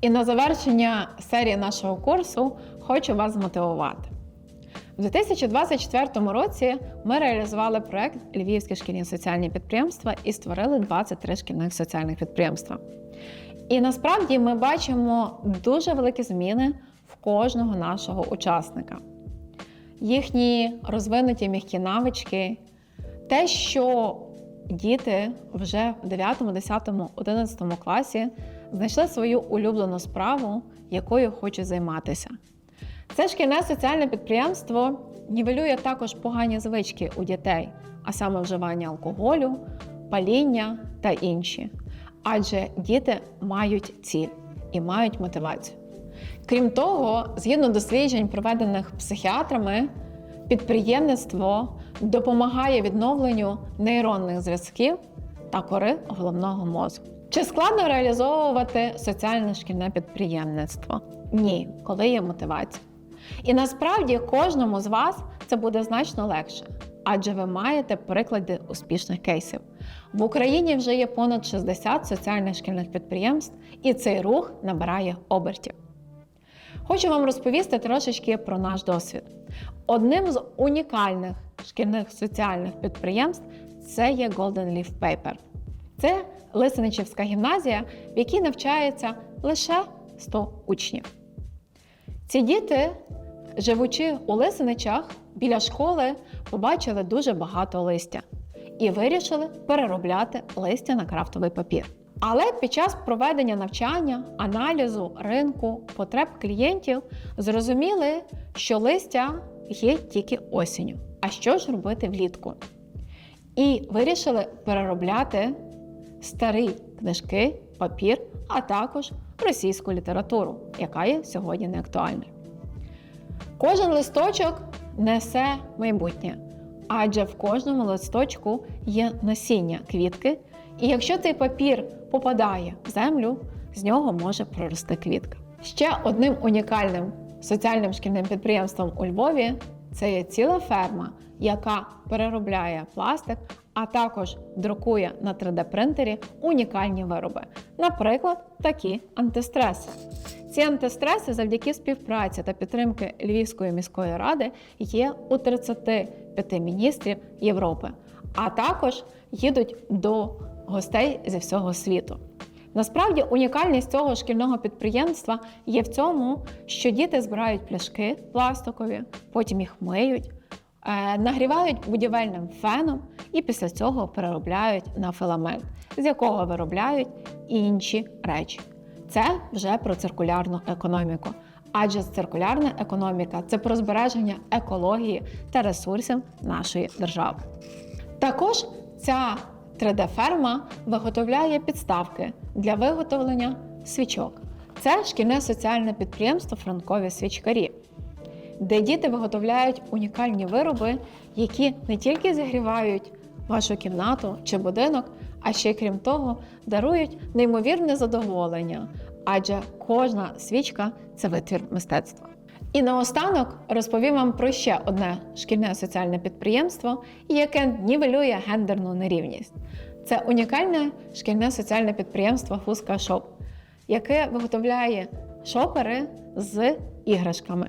І на завершення серії нашого курсу хочу вас змотивувати. У 2024 році ми реалізували проект Львівські шкільні соціальні підприємства і створили 23 шкільних соціальних підприємства. І насправді ми бачимо дуже великі зміни в кожного нашого учасника. Їхні розвинуті м'які навички, те, що діти вже в 9, 10, 11 класі знайшли свою улюблену справу, якою хочуть займатися. Це шкільне соціальне підприємство нівелює також погані звички у дітей, а саме вживання алкоголю, паління та інші. Адже діти мають ціль і мають мотивацію. Крім того, згідно досліджень, проведених психіатрами, підприємництво допомагає відновленню нейронних зв'язків та кори головного мозку. Чи складно реалізовувати соціальне шкільне підприємництво? Ні, коли є мотивація. І насправді кожному з вас це буде значно легше, адже ви маєте приклади успішних кейсів. В Україні вже є понад 60 соціальних шкільних підприємств, і цей рух набирає обертів. Хочу вам розповісти трошечки про наш досвід. Одним з унікальних шкільних соціальних підприємств це є Golden Leaf Paper. Це Лисеничівська гімназія, в якій навчається лише 100 учнів. Ці діти, живучи у Лисиничах, біля школи побачили дуже багато листя і вирішили переробляти листя на крафтовий папір. Але під час проведення навчання, аналізу ринку, потреб клієнтів зрозуміли, що листя є тільки осінню. А що ж робити влітку? І вирішили переробляти старі книжки, папір, а також російську літературу, яка є сьогодні не актуальною. Кожен листочок несе майбутнє, адже в кожному листочку є насіння квітки, і якщо цей папір попадає в землю, з нього може прорости квітка. Ще одним унікальним соціальним шкільним підприємством у Львові це є ціла ферма, яка переробляє пластик, а також друкує на 3D-принтері унікальні вироби, наприклад, такі антистреси. Ці антистреси завдяки співпраці та підтримки Львівської міської ради є у 35 міністрів Європи, а також їдуть до гостей зі всього світу. Насправді унікальність цього шкільного підприємства є в цьому, що діти збирають пляшки пластикові, потім їх миють, е, нагрівають будівельним феном і після цього переробляють на филамент, з якого виробляють інші речі. Це вже про циркулярну економіку. Адже циркулярна економіка це про збереження екології та ресурсів нашої держави. Також ця 3D-ферма виготовляє підставки для виготовлення свічок. Це шкільне соціальне підприємство Франкові свічкарі, де діти виготовляють унікальні вироби, які не тільки зігрівають вашу кімнату чи будинок, а ще крім того, дарують неймовірне задоволення, адже кожна свічка це витвір мистецтва. І наостанок розповім вам про ще одне шкільне соціальне підприємство, яке нівелює гендерну нерівність. Це унікальне шкільне соціальне підприємство Фуска Шоп, яке виготовляє шопери з іграшками.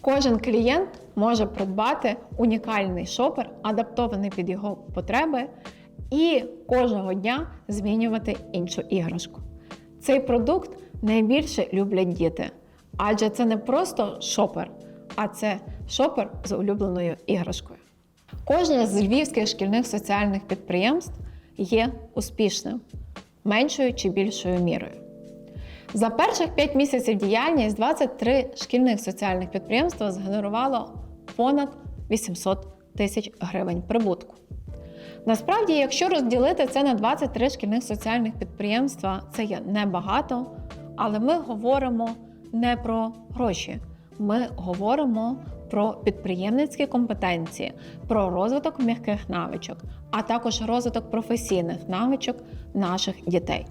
Кожен клієнт може придбати унікальний шопер, адаптований під його потреби, і кожного дня змінювати іншу іграшку. Цей продукт найбільше люблять діти, адже це не просто шопер, а це шопер з улюбленою іграшкою. Кожне з львівських шкільних соціальних підприємств є успішним, меншою чи більшою мірою. За перших 5 місяців діяльність 23 шкільних соціальних підприємства згенерувало понад 800 тисяч гривень прибутку. Насправді, якщо розділити це на 23 шкільних соціальних підприємства, це є небагато, але ми говоримо не про гроші. Ми говоримо про підприємницькі компетенції, про розвиток м'яких навичок, а також розвиток професійних навичок наших дітей,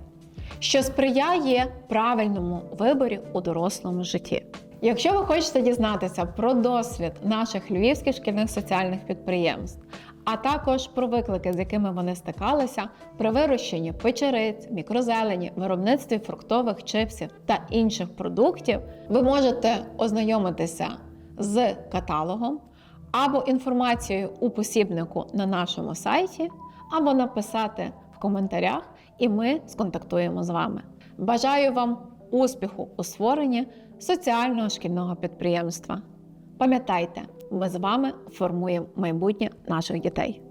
що сприяє правильному виборі у дорослому житті. Якщо ви хочете дізнатися про досвід наших львівських шкільних соціальних підприємств, а також про виклики, з якими вони стикалися при вирощенні печериць, мікрозелені, виробництві фруктових чипсів та інших продуктів, ви можете ознайомитися з каталогом або інформацією у посібнику на нашому сайті, або написати в коментарях, і ми сконтактуємо з вами. Бажаю вам успіху у створенні соціального шкільного підприємства. Пам'ятайте, ми з вами формуємо майбутнє наших дітей.